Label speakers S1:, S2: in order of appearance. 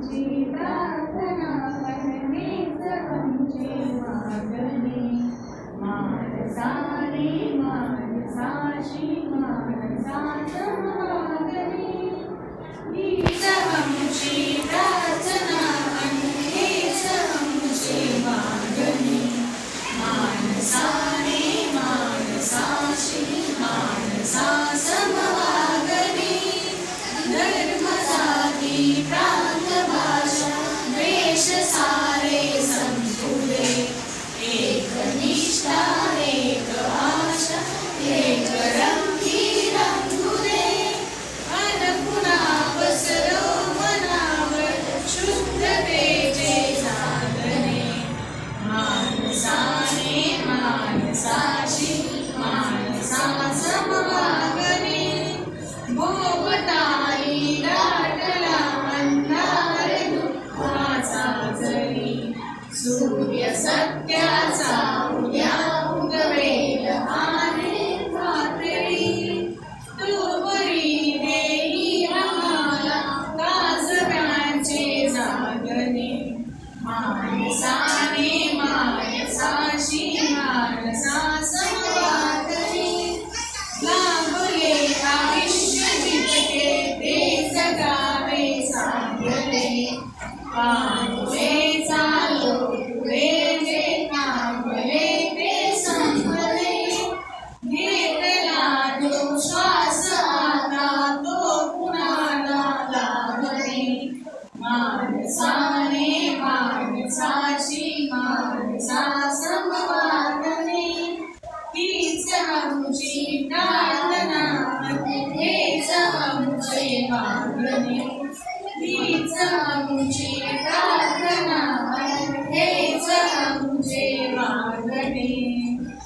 S1: सारे प्रार्थना करणेच आमचे मागणे मानसाशी मानसाच Afeganistão. सूर्य सत्याचा उद्या उगवेल आहे खात्री तू बरी देई आम्हाला काजव्यांचे जागणे मानसाने मानसाशी मानसा समवागणे लाभले आयुष्य जितके ते जगावे सांगले श्वास आता तो कुणाला लाभणे माणसाने माणसाशी माणसा समवागणे हीच आमची प्रार्थना. हेच आमचे मागणे. हीच आमची